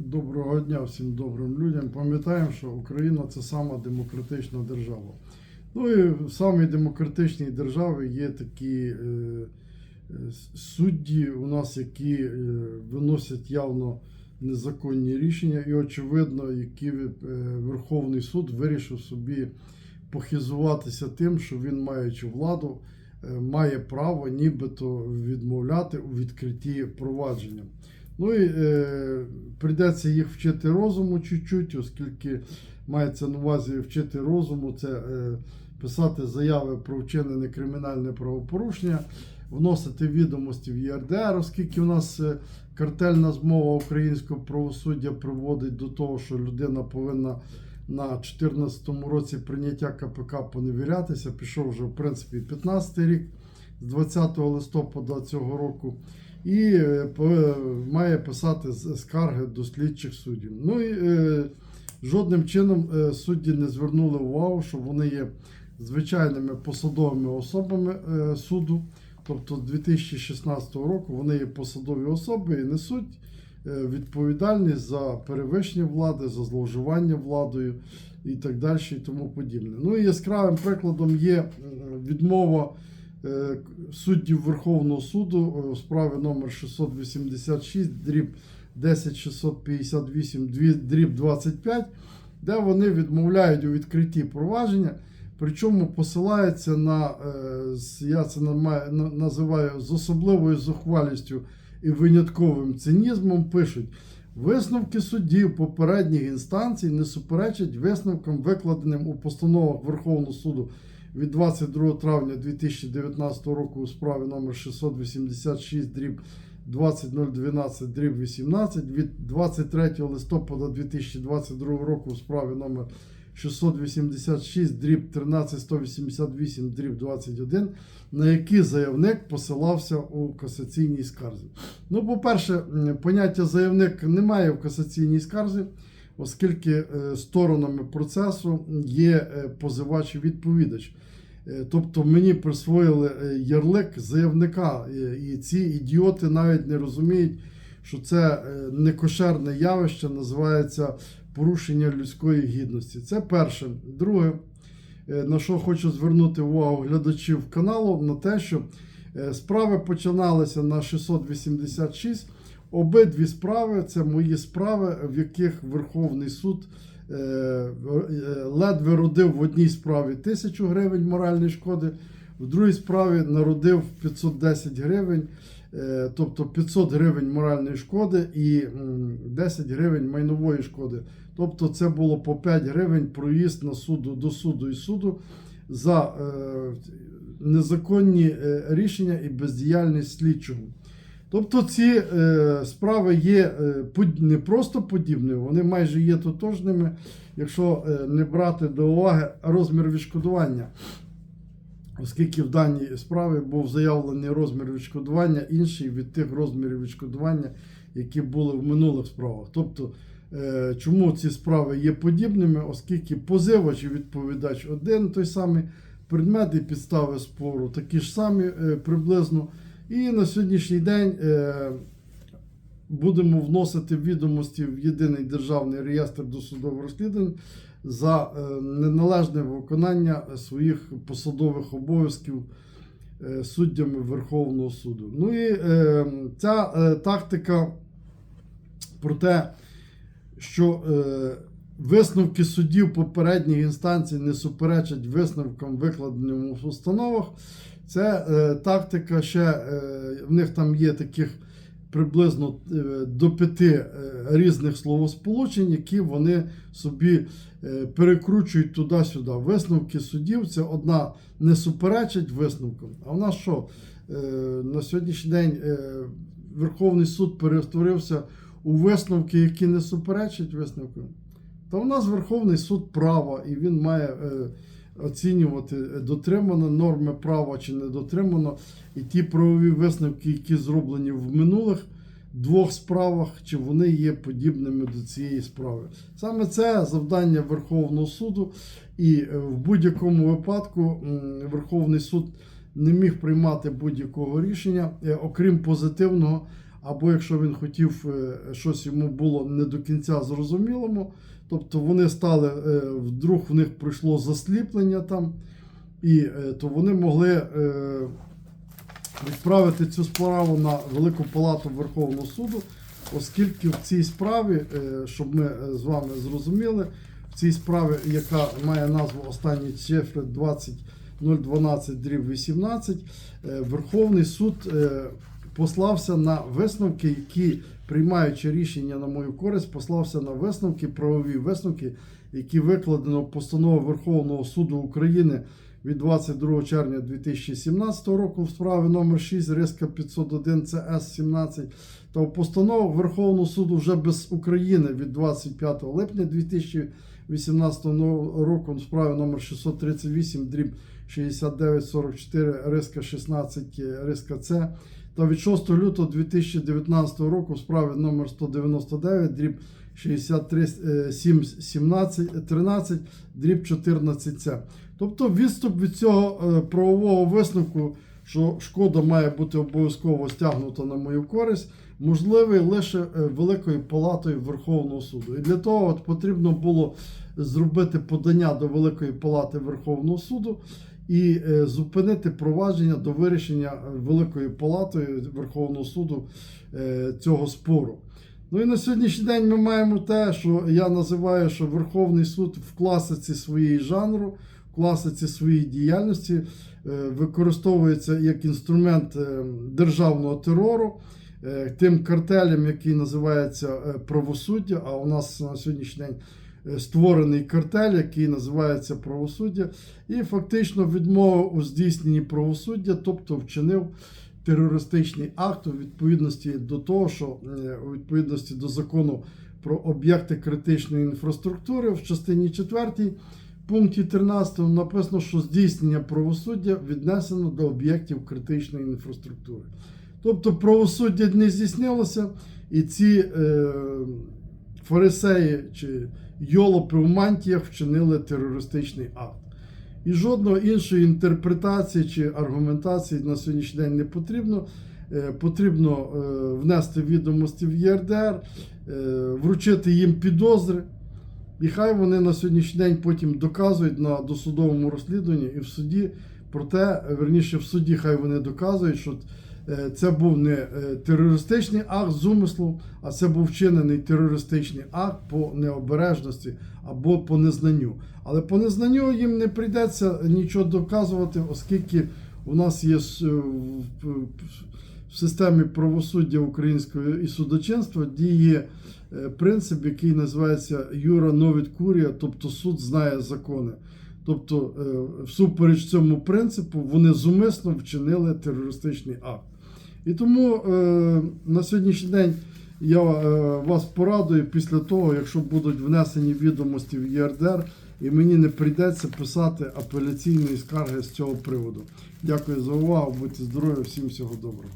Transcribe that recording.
Доброго дня всім добрим людям. Пам'ятаємо, що Україна це сама демократична держава. Ну і в самій демократичній державі є такі е, е, судді у нас, які е, виносять явно незаконні рішення, і очевидно, які е, Верховний суд вирішив собі похизуватися тим, що він, маючи владу, е, має право нібито відмовляти у відкритті провадження. Ну і е, прийдеться їх вчити розуму чуть-чуть, оскільки мається на увазі вчити розуму, це е, писати заяви про вчинене кримінальне правопорушення, вносити відомості в ЄРДР, оскільки у нас е, картельна змова українського правосуддя приводить до того, що людина повинна на 2014 році прийняття КПК поневірятися. Пішов вже в принципі 15 рік з 20 листопада цього року і е, має писати скарги до слідчих суддів. Ну і е, жодним чином е, судді не звернули увагу, що вони є звичайними посадовими особами суду. Тобто з 2016 року вони є посадові особи і несуть відповідальність за перевищення влади, за зловживання владою і так далі, і тому подібне. Ну і яскравим прикладом є відмова суддів Верховного суду е, у справі номер 686, дріб 10658, дві- дріб 25, де вони відмовляють у відкритті провадження, причому посилаються на, е, я це називаю з особливою зухвалістю і винятковим цинізмом, пишуть. Висновки суддів попередніх інстанцій не суперечать висновкам, викладеним у постановах Верховного суду від 22 травня 2019 року у справі номер 686 дріб 20012 дріб 18 від 23 листопада 2022 року у справі номер 686 дріб 13188 дріб 21, на які заявник посилався у касаційній скарзі. Ну, по-перше, поняття заявник немає в касаційній скарзі, оскільки е, сторонами процесу є е, позивач і відповідач. Е, Тобто мені присвоїли ярлик заявника, і ці ідіоти навіть не розуміють, що це некошерне явище називається порушення людської гідності. Це перше. Друге, е, на що хочу звернути увагу глядачів каналу, на те, що е, справи починалися на 686. Обидві справи це мої справи, в яких Верховний суд е, ледве родив в одній справі тисячу гривень моральної шкоди, в другій справі народив 510 гривень, е, тобто 500 гривень моральної шкоди і 10 гривень майнової шкоди. Тобто це було по 5 гривень проїзд на суду до суду і суду за е, незаконні е, рішення і бездіяльність слідчого. Тобто ці е, справи є не просто подібними, вони майже є тотожними, якщо не брати до уваги розмір відшкодування. Оскільки в даній справі був заявлений розмір відшкодування інший від тих розмірів відшкодування, які були в минулих справах. Тобто, е, чому ці справи є подібними, оскільки позивач і відповідач один той самий, предмет і підстави спору такі ж самі е, приблизно. І на сьогоднішній день е, будемо вносити відомості в єдиний державний реєстр досудових розслідувань за е, неналежне виконання своїх посадових обов'язків е, суддями Верховного суду. Ну і е, ця тактика про те, що висновки суддів попередніх інстанцій не суперечать висновкам, викладеним в установах. Це тактика ще в них там є таких приблизно е, до п'яти е, різних словосполучень, які вони собі е, перекручують туди-сюди. Висновки суддів це одна не суперечить висновкам. А в нас що? На сьогоднішній день Верховний суд перетворився у висновки, які не суперечать висновкам. Та у нас Верховний суд права, і він має оцінювати, дотримано норми права чи не дотримано. І ті правові висновки, які зроблені в минулих двох справах, чи вони є подібними до цієї справи. Саме це завдання Верховного суду, і е, в будь-якому випадку Верховний суд не міг приймати будь-якого рішення, е, окрім позитивного. Або якщо він хотів е, щось йому було не до кінця зрозумілому, тобто вони стали, е, вдруг в них пройшло засліплення там, і е, то вони могли відправити цю справу на Велику Палату Верховного суду, оскільки в цій справі, щоб ми з вами зрозуміли, в цій справі, яка має назву останні цифри 20012 дріб 18, е, Верховний суд послався на висновки, які, приймаючи рішення на мою користь, послався на висновки, правові висновки, які викладено в постанові Верховного суду України від 22 червня 2017 року в справі номер 6 Риска 501 ЦС 17 та в постановах Верховного суду вже без України від 25 липня 2018 року в справі номер 638 дріб 6944 Риска 16 Риска С та від 6 лютого 2019 року в справі номер 199 дріб 63 е, 7 17 13 дріб 14 С. Тобто відступ від цього е, правового висновку, що шкода має бути обов'язково стягнута на мою користь, можливий лише е, Великою Палатою Верховного суду. І для того от потрібно було зробити подання до Великої Палати Верховного суду і е, зупинити провадження до вирішення е, Великою Палатою Верховного суду е, цього спору. Ну і на сьогоднішній день ми маємо те, що я називаю, що Верховний суд в класиці своєї жанру, в класиці своєї діяльності е, використовується як інструмент е, державного терору. е, Тим картелем, який називається е, правосуддя, а у нас на сьогоднішній день е, створений картель, який називається правосуддя, і фактично відмовив у здійсненні правосуддя, тобто вчинив терористичний акт у відповідності до того, що е, у відповідності до закону про об'єкти критичної інфраструктури в частині 4 пункті 13 написано, що здійснення правосуддя віднесено до об'єктів критичної інфраструктури. Тобто правосуддя не здійснилося, і ці е, фарисеї чи йолопи в мантіях вчинили терористичний акт. І жодної іншої інтерпретації чи аргументації на сьогоднішній день не потрібно. Е, Потрібно е, внести відомості в ЄРДР, е, вручити їм підозри. І хай вони на сьогоднішній день потім доказують на досудовому розслідуванні і в суді. Проте, верніше, в суді хай вони доказують, що це був не е, терористичний акт з умислом, а це був вчинений терористичний акт по необережності або по незнанню. Але по незнанню їм не прийдеться нічого доказувати, оскільки у нас є в- в- системі правосуддя українського і судочинства діє е, принцип, який називається Юра Новіт Курія, тобто суд знає закони. Тобто, е, всупереч цьому принципу, вони зумисно вчинили терористичний акт. І тому е, на сьогоднішній день я е, вас порадую після того, якщо будуть внесені відомості в ЄРДР, і мені не прийдеться писати апеляційні скарги з цього приводу. Дякую за увагу, будьте здорові, всім всього доброго.